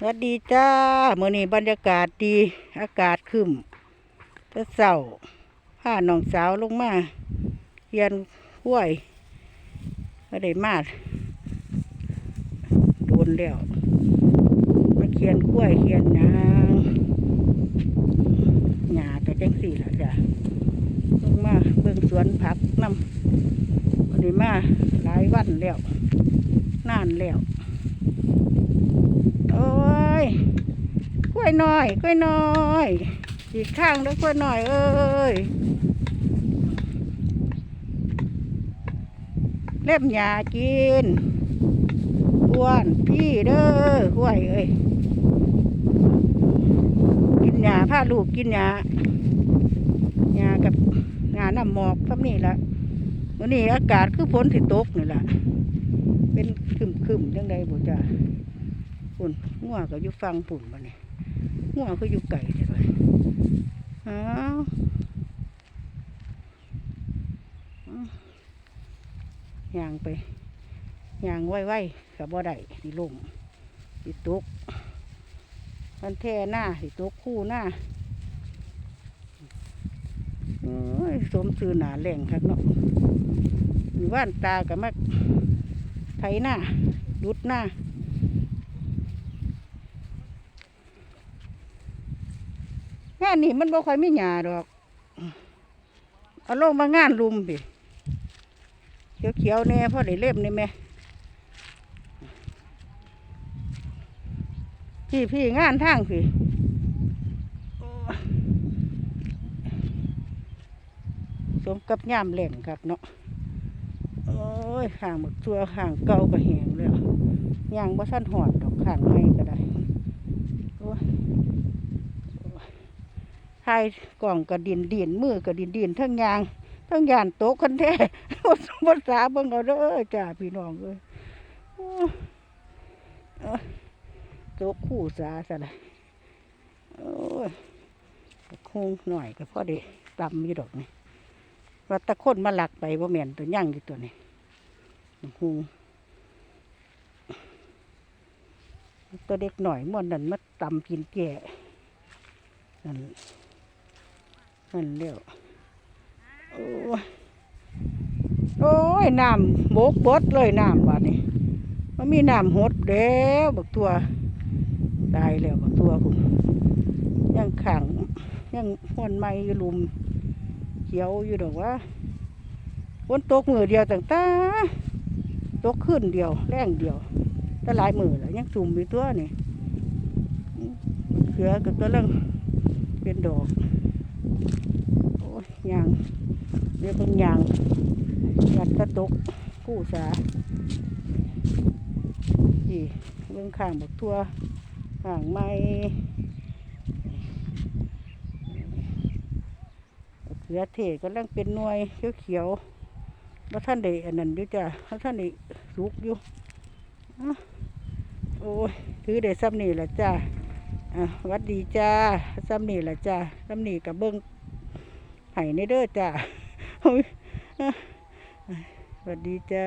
สวัสดีจ้ามื้อนี้บรรยากาศดี อากาศครึมแต่เช้าพาน้องสาวลงมาเฮียนห้วยก็ได้มาโดนแล้วมาเขียนกล้วยเขียนหยางหญ้าก็จังสี่ละจ้ะลงมาเบิ่งสวนผักน้ำก็ได้มาหลายวันแล้วนานแล้ว โอ้ยกล้วยน้อยกล้วยน้อยอีกข้างด้วยกล้วยน้อยเอ้ยเล็บหยากินอ้วนพี่เด้อกล้วยเอ้ยกินหยาพาลูกกินหยาหยากับหยาน้ำหมอกครับนี่ละวันนี้อากาศคือฝนสิตกนี่แหละเป็นคึมๆจังใดบ่จ้า ปุ่นงัวก็อยู่ฟังปุ่นบ่เนี่ยงัวก็อยู่ไก่เดี๋ยอ้าวอ้าวย่างไปย่างไว้ๆกับบ่ได้สิลมสิตกมันแท่หน้าสิตกคู่หน้าโอ้ยสมซื้อหนาแหล่งครับเนาะหรือว่านตากับมักไถหน้าดุดหน้า งานนี่มันบ่ค่อยมีหยาดอก เอาลงมางานลุมพี่เขียวเขียวแน่พอได้เล่มนี่แม่พี่พี่งานทางพี่สมกับย่ามแหล่งครับเนาะโอ้ยห่างหมดตัวห่างเก่าก็แหงแล้วย่างบ่สั้นหอดดอกข้างไม่ก็ได้โอ้ย ทายกล่องกระดินดินมือกระดินดินทั้งยางทั้งยานโต๊ะคันแท้ภาษาเบิ่งเอาเด้อจ้าพี่น้องเอ้ยโอ้ยโต๊ะคู่สาซะลยโอ้ยคงหน่อยก็พอดีตำอยู่ดอกนี่ว่าแตะคนมาหลักไปบ่าแม่นตัวย่างอยู่ตัวนี้คงตัวเด็กหน่อยม่วนนั่นมาตำกินแก่นั่น นั่นเร็วโอ้ยโอ้ยน้ำบกบดเลยน้ำบาดนี้มันมีน้ำหดแล้วบักตัวตายแล้วบักตัวคุณยังขังยังหวนไม้อยู่ลุมเขียวอยู่ดอกว่าฝนตกมือเดียวต่างตาตกขึ้นเดียวแรงเดียวแต่หลายมือแล้วยังจุ่มอยู่ตัวนี่เขือก็กำลังเป็นดอก โอ้ยยางเรียกเป็นยางยัดกระตุกกู้สานี่เบื้องข้างบักทั่วข้างไม้เขือเทศก็ลังเป็นหน่วยเขียวๆแล้วท่านได้อันนั้นด้วยจ้ะแล้วท่านได้สุกอยู่อะโอ้ยถือได้ซ้ำนี่แหละจ้าอะ วัดดีจ้าซ้ำนี่แหละจ้าซ้ำนี่กับเบิ้งไห้ในเด้อจ้าโอ้ยอะสวัสดีจ้า